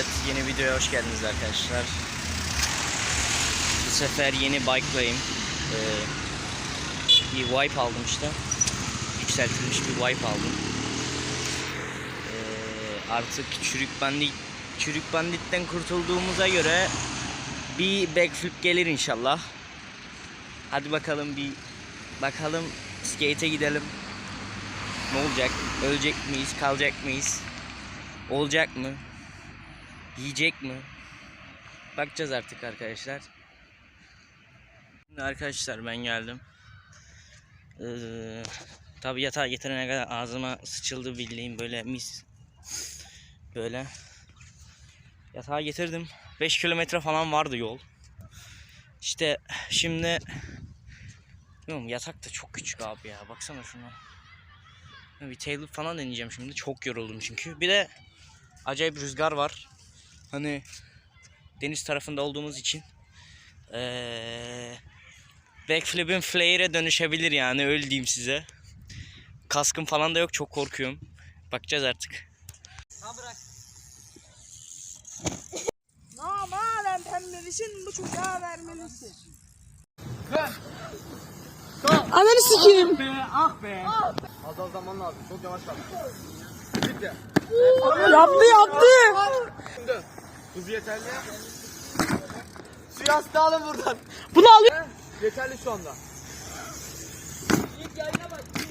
Evet yeni videoya hoş geldiniz arkadaşlar. Bu sefer yeni bike'layım. Ee, bir wipe aldım işte. Yükseltilmiş bir wipe aldım. Ee, artık çürük bandit çürük banditten kurtulduğumuza göre bir backflip gelir inşallah. Hadi bakalım bir bakalım skate'e gidelim. Ne olacak? Ölecek miyiz? Kalacak mıyız? Olacak mı? Yiyecek mi? Bakacağız artık arkadaşlar. Arkadaşlar ben geldim. Ee, tabi yatağa getirene kadar ağzıma sıçıldı bildiğim böyle mis. Böyle. Yatağa getirdim. 5 kilometre falan vardı yol. İşte şimdi Bilmiyorum yatak da çok küçük abi ya. Baksana şuna. Bir tailor falan deneyeceğim şimdi. Çok yoruldum çünkü. Bir de acayip rüzgar var. Hani deniz tarafında olduğumuz için ee, backflip'in flare'e dönüşebilir yani öyle diyeyim size. Kaskım falan da yok çok korkuyorum. Bakacağız artık. Namalen pembelisin bu çocuğa vermelisin. Ananı sikeyim. Az az zaman lazım. Çok yavaş kal. Yaptı yaptı. Hız yeterli. Suyu hasta alın buradan. Bunu alıyor. Yeterli şu anda.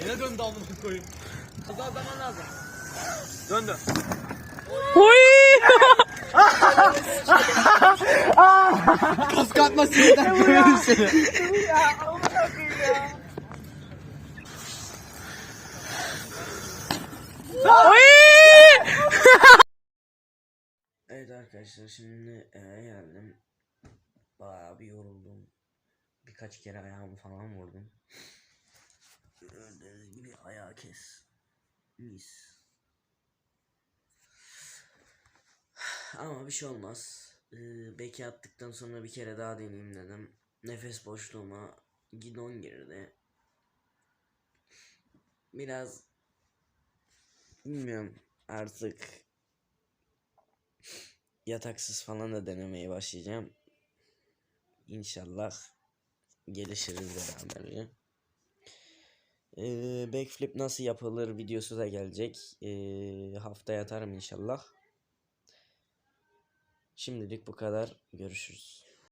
Yine döndü amına koyayım. Az az zaman lazım. Döndü. Hoy. Kas katma sinirden görüyorum seni. Hoy. Evet arkadaşlar şimdi eve geldim. Bayağı bir yoruldum. Birkaç kere ayağımı falan vurdum. Gördüğünüz gibi ayağı kes. Mis. Ama bir şey olmaz. Ee, beki attıktan sonra bir kere daha deneyeyim dedim. Nefes boşluğuma gidon girdi. Biraz bilmiyorum artık yataksız falan da denemeye başlayacağım. İnşallah gelişiriz beraber. Ee, backflip nasıl yapılır videosu da gelecek. Ee, hafta yatarım inşallah. Şimdilik bu kadar. Görüşürüz.